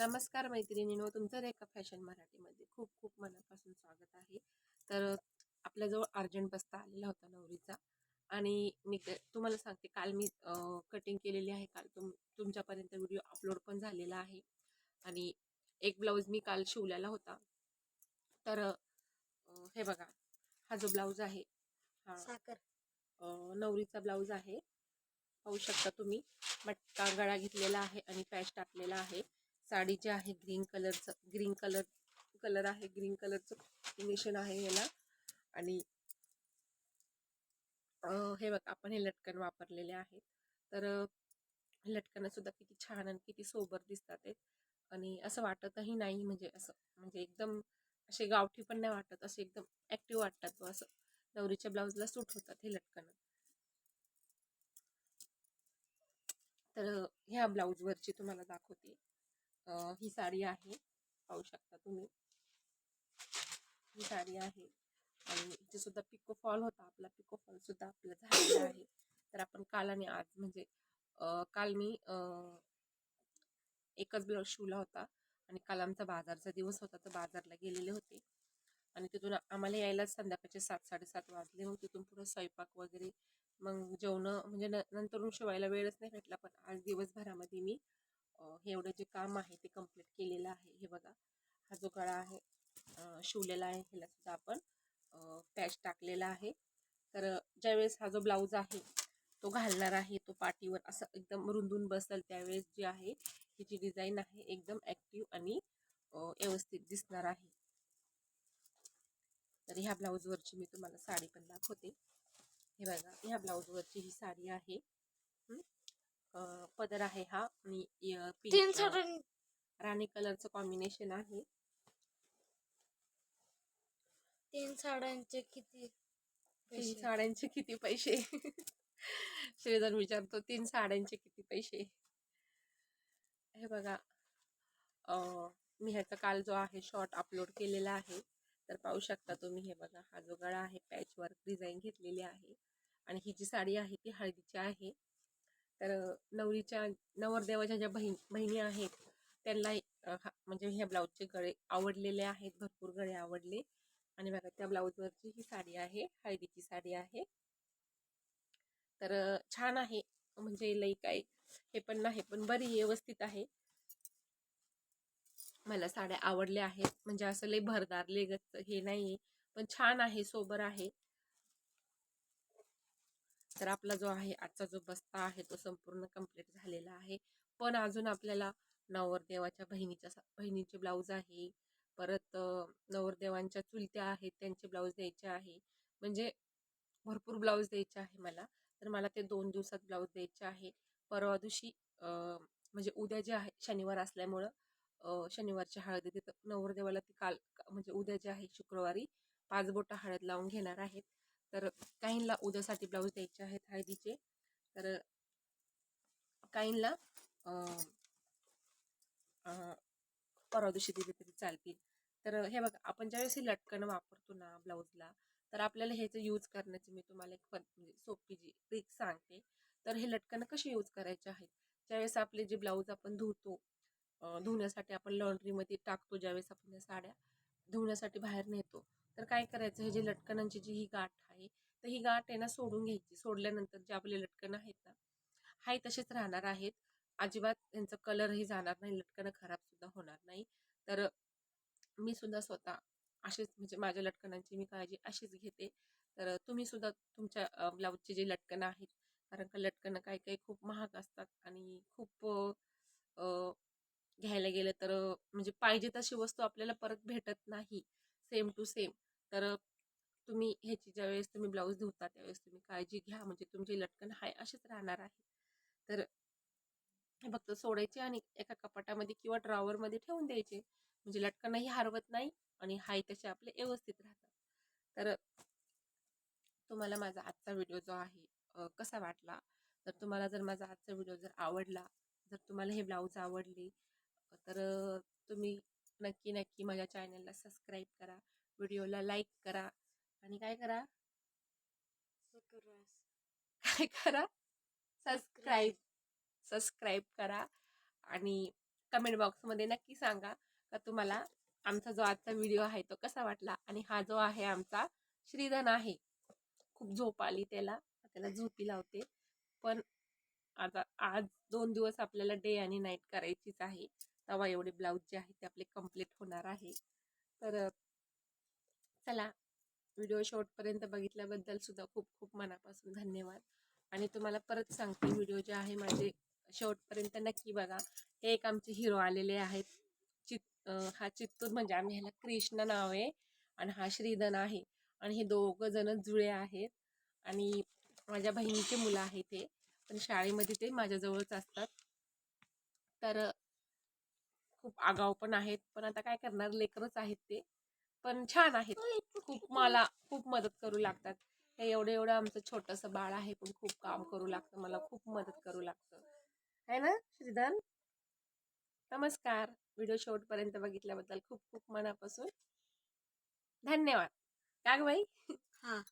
नमस्कार मैत्रिणींनो तुमचं रेखा फॅशन मराठीमध्ये खूप खूप मनापासून स्वागत आहे. तर आपल्याजवळ अर्जंट बस्ता आलेला होता नवरीचा आणि मी तुम्हाला सांगते काल मी कटिंग केलेली आहे. काल तुम तुमच्यापर्यंत व्हिडिओ अपलोड पण झालेला आहे आणि एक ब्लाऊज मी काल शिवलेला होता. तर हे बघा हा जो ब्लाऊज आहे हा नवरीचा ब्लाऊज आहे. पाहू शकता तुम्ही मटका गळा घेतलेला आहे आणि पॅच टाकलेला आहे. साडी जे आहे ग्रीन कलरचं ग्रीन कलर कलर आहे ग्रीन कलरचं कॉम्बिनेशन आहे याला आणि हे बघ आपण हे लटकन वापरलेले आहेत. तर लटकन सुद्धा किती छान आणि किती सोबर दिसतात आहेत. आणि असं वाटतही नाही म्हणजे असं म्हणजे एकदम असे गावठी पण नाही वाटत असे एकदम ॲक्टिव्ह वाटतात तो असं. नवरीच्या ब्लाऊजला सूट होतात हे लटकन. तर ह्या ब्लाऊजवरची तुम्हाला दाखवते. ही साडी आहे. पाहू शकता तुम्ही. ही साडी आहे. आणि इथे सुद्धा पिको फॉल होता. आपला पिको फॉल सुद्धा आपला झालेला आहे. तर आपण काल आणि आज म्हणजे काल मी एकच ब्लाऊज शिवला होता. आणि काल आमचा बाजारचा दिवस होता. तर बाजारला गेलेले होते. आणि तिथून आम्हाला यायला संध्याकाळचे सात साडेसात वाजले. होते तिथून पुढे स्वयंपाक वगैरे मग जेवणं म्हणजे नंतरून शिवायला वेळच नाही भेटला. पण आज दिवसभरामध्ये मी हे एवढं जे काम आहे ते कंप्लीट केलेलं आहे. हे बघा हा जो गळा आहे शिवलेला आहे ह्याला सुद्धा आपण पॅच टाकलेला आहे. तर ज्यावेळेस हा जो ब्लाऊज आहे तो घालणार आहे तो पाठीवर असं एकदम रुंदून बसेल त्यावेळेस जी आहे ही जी डिझाईन आहे एकदम ॲक्टिव्ह आणि व्यवस्थित दिसणार आहे. तर ह्या ब्लाऊजवरची मी तुम्हाला साडी पण दाखवते. हे बघा ह्या ब्लाऊजवरची ही साडी आहे. पदर आहे हा आणि तीन साड्यां राणी कलरचं कॉम्बिनेशन आहे. तीन साड्यांचे किती तीन पैसे? साड्यांचे किती पैसे? श्रीधर विचारतो तीन साड्यांचे किती पैसे? हे बघा. अं, मी ह्याचा काल जो आहे शॉर्ट अपलोड केलेला आहे. तर पाहू शकता तुम्ही हे बघा हा जो गळा आहे पॅचवर डिझाईन घेतलेली आहे. आणि ही जी साडी आहे ती हळदीची आहे. तर नवरीच्या नवरदेवाच्या ज्या बहीण बहिणी आहेत त्यांना हा- म्हणजे ह्या ब्लाऊजचे गळे आवडलेले आहेत भरपूर गळे आवडले. आणि बघा त्या ब्लाऊजवरची ही साडी आहे हळदीची साडी आहे. तर छान आहे. म्हणजे लई काय हे पण नाही पण बरी व्यवस्थित आहे. मला साड्या आवडल्या आहेत. म्हणजे असं लई भरदार लेगत हे नाही पण छान आहे सोबर आहे. तर आपला जो आहे आजचा जो बस्ता आहे तो संपूर्ण कंप्लीट झालेला आहे. पण अजून आपल्याला नवरदेवाच्या बहिणीच्या बहिणीचे ब्लाऊज आहे. परत नवरदेवांच्या चुलत्या आहेत त्यांचे ब्लाऊज द्यायचे आहे. म्हणजे भरपूर ब्लाऊज द्यायचे आहे मला. तर मला ते दोन दिवसात ब्लाऊज द्यायचे आहे. परवा दिवशी म्हणजे उद्या जे आहे शनिवार असल्यामुळं शनिवारच्या शनिवारची हळद तिथं नवरदेवाला ती काल म्हणजे उद्या जे आहे शुक्रवारी पाच बोटं हळद लावून घेणार आहेत. तर काहींना उद्यासाठी ब्लाऊज द्यायचे आहेत हळदीचे. तर काहींना परवा दिवशी दिले तरी चालतील. तर हे बघा आपण ज्यावेळेस हे लटकन वापरतो ना ब्लाऊजला तर आपल्याला ह्याचं यूज करण्याची मी तुम्हाला एक म्हणजे सोपी जी ट्रिक सांगते. तर हे लटकन कशी यूज करायचे आहेत ज्यावेळेस आपले जे ब्लाऊज आपण धुतो धुण्यासाठी आपण लॉन्ड्रीमध्ये टाकतो ज्यावेळेस आपण या साड्या धुण्यासाठी बाहेर नेतो तर काय करायचं? हे जे लटकनांची जी ही गाठ आहे तर ही गाठ आहे ना सोडून घ्यायची. सोडल्यानंतर जे आपले लटकन आहेत ना हाय तसेच राहणार आहेत. अजिबात त्यांचा कलरही जाणार नाही लटकणं खराब सुद्धा होणार नाही. तर मी सुद्धा स्वतः असेच म्हणजे माझ्या लटकणांची मी काळजी अशीच घेते. तर तुम्ही सुद्धा तुमच्या ब्लाऊजचे जे लटकणं आहेत कारण का लटकनं काही काही खूप महाग असतात आणि खूप घ्यायला गेलं तर म्हणजे पाहिजे तशी वस्तू आपल्याला परत भेटत नाही. Same to same. तर तुम्ही ह्याची ज्यावेळेस तुम्ही ब्लाऊज धुता त्यावेळेस तुम्ही काळजी घ्या. म्हणजे तुमचे लटकन हाय असेच राहणार आहे. तर हे फक्त सोडायचे आणि एका कपाटामध्ये किंवा ड्रॉवरमध्ये ठेवून द्यायचे. म्हणजे लटकनही हरवत नाही आणि हाय तसे आपले व्यवस्थित राहतात. तर तुम्हाला माझा आजचा व्हिडिओ जो आहे कसा वाटला? तर तुम्हाला जर माझा आजचा व्हिडिओ जर आवडला जर तुम्हाला हे ब्लाऊज आवडले तर तुम्ही नक्की नक्की माझ्या चॅनलला सबस्क्राईब करा व्हिडिओला लाईक करा आणि काय करा? काय करा? सबस्क्राईब सबस्क्राईब करा आणि कमेंट बॉक्समध्ये नक्की सांगा का तुम्हाला आमचा जो आजचा व्हिडिओ आहे तो कसा वाटला आणि हा जो आहे आमचा श्रीधन आहे. खूप झोप आली त्याला त्याला झोपी लावते. पण आता आज दोन दिवस आपल्याला डे आणि नाईट करायचीच आहे. तेव्हा एवढे ब्लाऊज जे आहे ते आपले कंप्लीट होणार आहे. तर चला व्हिडिओ शेवटपर्यंत बघितल्याबद्दल सुद्धा खूप खूप मनापासून धन्यवाद. आणि तुम्हाला परत सांगते व्हिडिओ जे आहे माझे शेवटपर्यंत नक्की बघा. हे एक आमचे हिरो आलेले आहेत. चित हा चित्तूर म्हणजे आम्ही ह्याला कृष्ण नाव आहे आणि हा श्रीधन आहे. आणि हे दोघं जण जुळे आहेत. आणि माझ्या बहिणीचे मुलं आहेत हे. पण शाळेमध्ये ते माझ्याजवळच असतात. तर आगाव पण आहेत. पण आता काय करणार? लेकरच आहेत ते. पण छान आहेत. खूप मला खूप मदत करू लागतात. हे एवढं एवढं आमचं छोटंसं बाळ आहे पण खूप काम करू लागतं. मला खूप मदत करू लागतं. है ना श्रीधन नमस्कार. व्हिडिओ शेवटपर्यंत बघितल्याबद्दल खूप खूप मनापासून धन्यवाद. का ग बाई? हा.